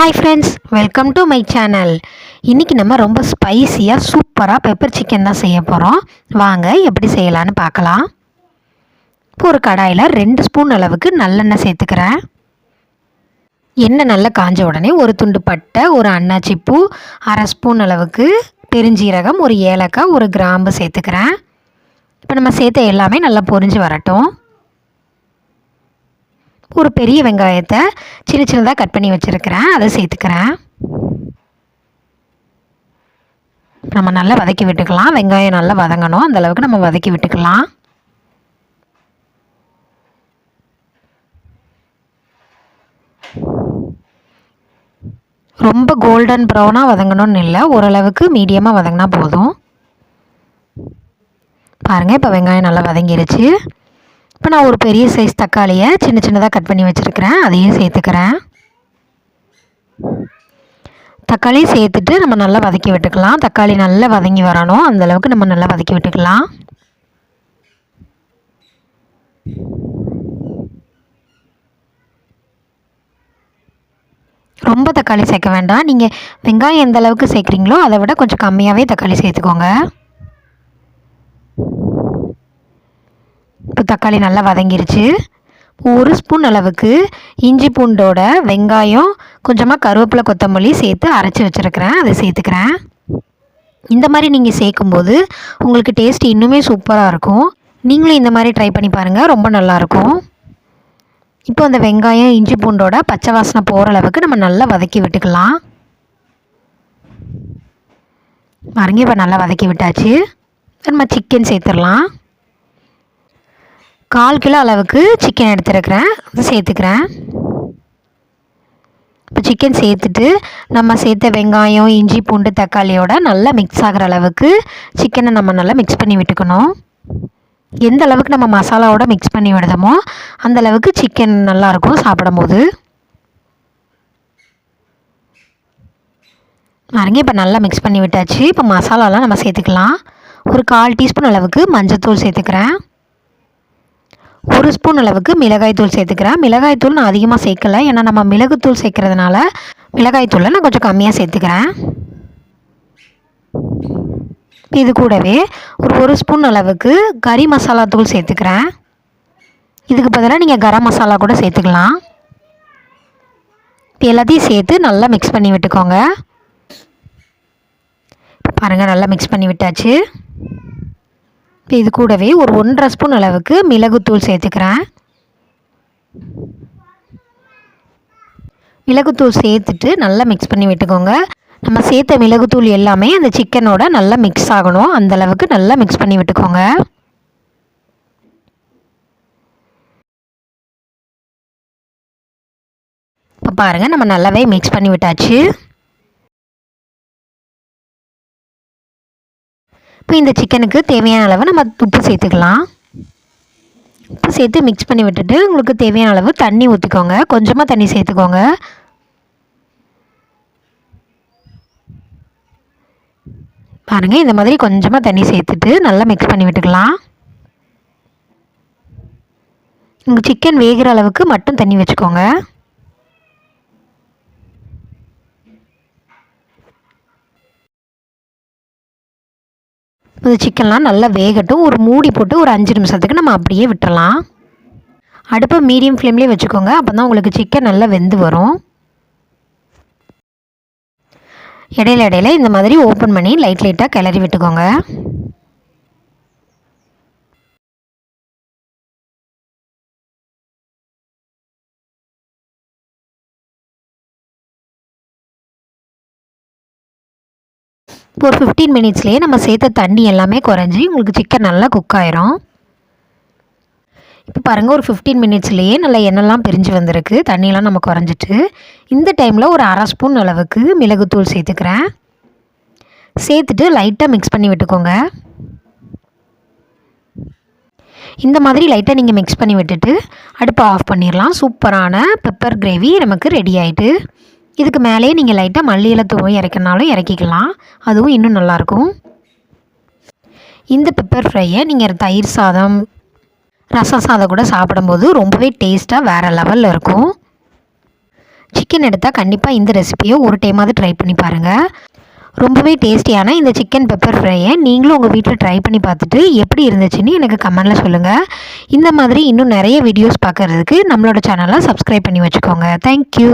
Hi friends welcome to my channel இன்றைக்கி நம்ம ரொம்ப ஸ்பைசியாக சூப்பராக பெப்பர் சிக்கன் தான் செய்ய போகிறோம் வாங்க எப்படி செய்யலான்னு பார்க்கலாம். இப்போ ஒரு கடாயில் ரெண்டு ஸ்பூன் அளவுக்கு நல்லெண்ணெய் சேர்த்துக்கிறேன். எண்ணெய் நல்லா காஞ்ச உடனே ஒரு துண்டு பட்டை ஒரு அன்னாச்சி பூ அரை ஸ்பூன் அளவுக்கு பெருஞ்சீரகம் ஒரு ஏலக்காய் ஒரு கிராம்பு சேர்த்துக்கிறேன். இப்போ நம்ம சேர்த்த எல்லாமே நல்லா பொரிஞ்சு வரட்டும். ஒரு பெரிய வெங்காயத்தை சின்ன சின்னதாக கட் பண்ணி வச்சுருக்கிறேன். அதை சேர்த்துக்கிறேன். நம்ம நல்லா வதக்கி விட்டுக்கலாம். வெங்காயம் நல்லா வதங்கணும். அந்த அளவுக்கு நம்ம வதக்கி விட்டுக்கலாம். ரொம்ப கோல்டன் ப்ரௌனாக வதங்கணும்னு இல்லை. ஓரளவுக்கு மீடியமாக வதங்கினா போதும். பாருங்கள் இப்போ வெங்காயம் நல்லா வதங்கிருச்சு. இப்போ நான் ஒரு பெரிய சைஸ் தக்காளியை சின்ன சின்னதாக கட் பண்ணி வச்சுருக்கிறேன். அதையும் சேர்த்துக்கிறேன். தக்காளியும் சேர்த்துட்டு நம்ம நல்லா வதக்கி விட்டுக்கலாம். தக்காளி நல்லா வதங்கி வரணும். அந்தளவுக்கு நம்ம நல்லா வதக்கி விட்டுக்கலாம். ரொம்ப தக்காளி சேர்க்க வேண்டாம். நீங்கள் வெங்காயம் எந்த அளவுக்கு சேர்க்குறீங்களோ அதை விட கொஞ்சம் கம்மியாகவே தக்காளி சேர்த்துக்கோங்க. தக்காளி நல்லா வதங்கிருச்சு. ஒரு ஸ்பூன் அளவுக்கு இஞ்சி பூண்டோட வெங்காயம் கொஞ்சமாக கருவேப்பிலை கொத்தமல்லி சேர்த்து அரைச்சி வச்சுருக்கிறேன். அதை சேர்த்துக்கிறேன். இந்த மாதிரி நீங்கள் சேர்க்கும்போது உங்களுக்கு டேஸ்ட் இன்னுமே சூப்பராக இருக்கும். நீங்களும் இந்த மாதிரி ட்ரை பண்ணி பாருங்கள் ரொம்ப நல்லாயிருக்கும் இப்போ அந்த வெங்காயம் இஞ்சி பூண்டோட பச்சை வாசனை போகிற அளவுக்கு நம்ம நல்லா வதக்கி விட்டுக்கலாம். பாருங்க இப்போ நல்லா வதக்கி விட்டாச்சு. நம்ம சிக்கன் சேர்த்துடலாம். கால் கிலோ அளவுக்கு சிக்கன் எடுத்துருக்கிறேன். அது சேர்த்துக்கிறேன். இப்போ சிக்கன் சேர்த்துட்டு நம்ம சேர்த்த வெங்காயம் இஞ்சி பூண்டு தக்காளியோட நல்லா மிக்ஸ் ஆகிற அளவுக்கு சிக்கனை நம்ம நல்லா மிக்ஸ் பண்ணி விட்டுக்கணும். எந்த அளவுக்கு நம்ம மசாலாவோட மிக்ஸ் பண்ணி விடுதமோ அந்த அளவுக்கு சிக்கன் நல்லாயிருக்கும் சாப்பிடும்போது. பாருங்க இப்போ நல்லா மிக்ஸ் பண்ணி விட்டாச்சு. இப்போ மசாலாலாம் நம்ம சேர்த்துக்கலாம். ஒரு கால் டீஸ்பூன் அளவுக்கு மஞ்சத்தூள் சேர்த்துக்கிறேன். ஒரு ஸ்பூன் அளவுக்கு மிளகாய்த்தூள் சேர்த்துக்கிறேன். மிளகாய்த்தூள் நான் அதிகமாக சேர்க்கலை. ஏன்னா நம்ம மிளகுத்தூள் சேர்க்கறதுனால மிளகாய்த்தூளை நான் கொஞ்சம் கம்மியாக சேர்த்துக்கிறேன். இது கூடவே ஒரு ஒரு ஸ்பூன் அளவுக்கு கறி மசாலா தூள் சேர்த்துக்கிறேன். இதுக்கு பதிலாக நீங்கள் கரம் மசாலா கூட சேர்த்துக்கலாம். இப்போ எல்லாத்தையும் சேர்த்து நல்லா மிக்ஸ் பண்ணி விட்டுக்கோங்க. பாருங்கள் நல்லா மிக்ஸ் பண்ணி விட்டாச்சு. இப்போ இது கூடவே ஒரு ஒன்றரை ஸ்பூன் அளவுக்கு மிளகுத்தூள் சேர்த்துக்கிறேன். மிளகுத்தூள் சேர்த்துட்டு நல்லா மிக்ஸ் பண்ணி விட்டுக்கோங்க. நம்ம சேர்த்த மிளகுத்தூள் எல்லாமே அந்த சிக்கனோட நல்லா மிக்ஸ் ஆகணும். அந்த அளவுக்கு நல்லா மிக்ஸ் பண்ணி விட்டுக்கோங்க. இப்போ பாருங்கள் நம்ம நல்லாவே மிக்ஸ் பண்ணி விட்டாச்சு. இப்போ இந்த சிக்கனுக்கு தேவையான அளவு நம்ம உப்பு சேர்த்துக்கலாம். உப்பு சேர்த்து மிக்ஸ் பண்ணி விட்டுட்டு உங்களுக்கு தேவையான அளவு தண்ணி ஊற்றிக்கோங்க கொஞ்சமாக தண்ணி சேர்த்துக்கோங்க. பாருங்கள் இந்த மாதிரி கொஞ்சமாக தண்ணி சேர்த்துட்டு நல்லா மிக்ஸ் பண்ணி விட்டுக்கலாம். உங்கள் சிக்கன் வேகிற அளவுக்கு மட்டும் தண்ணி வச்சுக்கோங்க. இந்த சிக்கன்லாம் நல்லா வேகட்டும். ஒரு மூடி போட்டு ஒரு அஞ்சு நிமிஷத்துக்கு நம்ம அப்படியே விட்டுறலாம். அடுப்பை மீடியம் ஃப்ளேம்லேயே வச்சுக்கோங்க. அப்போ தான் உங்களுக்கு சிக்கன் நல்லா வெந்து வரும். இடையில இடையில இந்த மாதிரி ஓப்பன் பண்ணி லைட் லைட்டாக கிளறி விட்டுக்கோங்க. ஒரு ஃபிஃப்டீன் மினிட்ஸ்லேயே நம்ம சேர்த்த தண்ணி எல்லாமே குறைஞ்சி உங்களுக்கு சிக்கன் நல்லா குக் ஆயிரும். இப்போ பாருங்கள் ஒரு ஃபிஃப்டீன் மினிட்ஸ்லேயே நல்லா எண்ணெய்லாம் பிரிஞ்சு வந்திருக்கு. தண்ணியெலாம் நம்ம குறைஞ்சிட்டு இந்த டைமில் ஒரு அரை ஸ்பூன் அளவுக்கு மிளகுத்தூள் சேர்த்துக்கிறேன். சேர்த்துட்டு லைட்டாக மிக்ஸ் பண்ணி விட்டுக்கோங்க. இந்த மாதிரி லைட்டாக நீங்கள் மிக்ஸ் பண்ணி விட்டுட்டு அடுப்பை ஆஃப் பண்ணிடலாம் சூப்பரான பெப்பர் கிரேவி நமக்கு ரெடி ஆகிட்டு இதுக்கு மேலேயே நீங்கள் லைட்டாக மல்லி இலை தூவி இறக்கினாலும் இறக்கிக்கலாம். அதுவும் இன்னும் நல்லாயிருக்கும். இந்த பெப்பர் ஃப்ரையை நீங்கள் தயிர் சாதம் ரசம் சாதம் கூட சாப்பிடும்போது ரொம்பவே டேஸ்ட்டாக வேறு லெவலில் இருக்கும். சிக்கன் எடுத்தால் கண்டிப்பாக இந்த ரெசிபியை ஒரு டைமாவது ட்ரை பண்ணி பாருங்கள் ரொம்பவே டேஸ்டியான இந்த சிக்கன் பெப்பர் ஃப்ரையை நீங்களும் உங்கள் வீட்டில் ட்ரை பண்ணி பார்த்துட்டு எப்படி இருந்துச்சுன்னு எனக்கு கமெண்டில் சொல்லுங்கள் இந்த மாதிரி இன்னும் நிறைய வீடியோஸ் பார்க்குறதுக்கு நம்மளோட சேனலை சப்ஸ்கிரைப் பண்ணி வச்சுக்கோங்க. தேங்க்யூ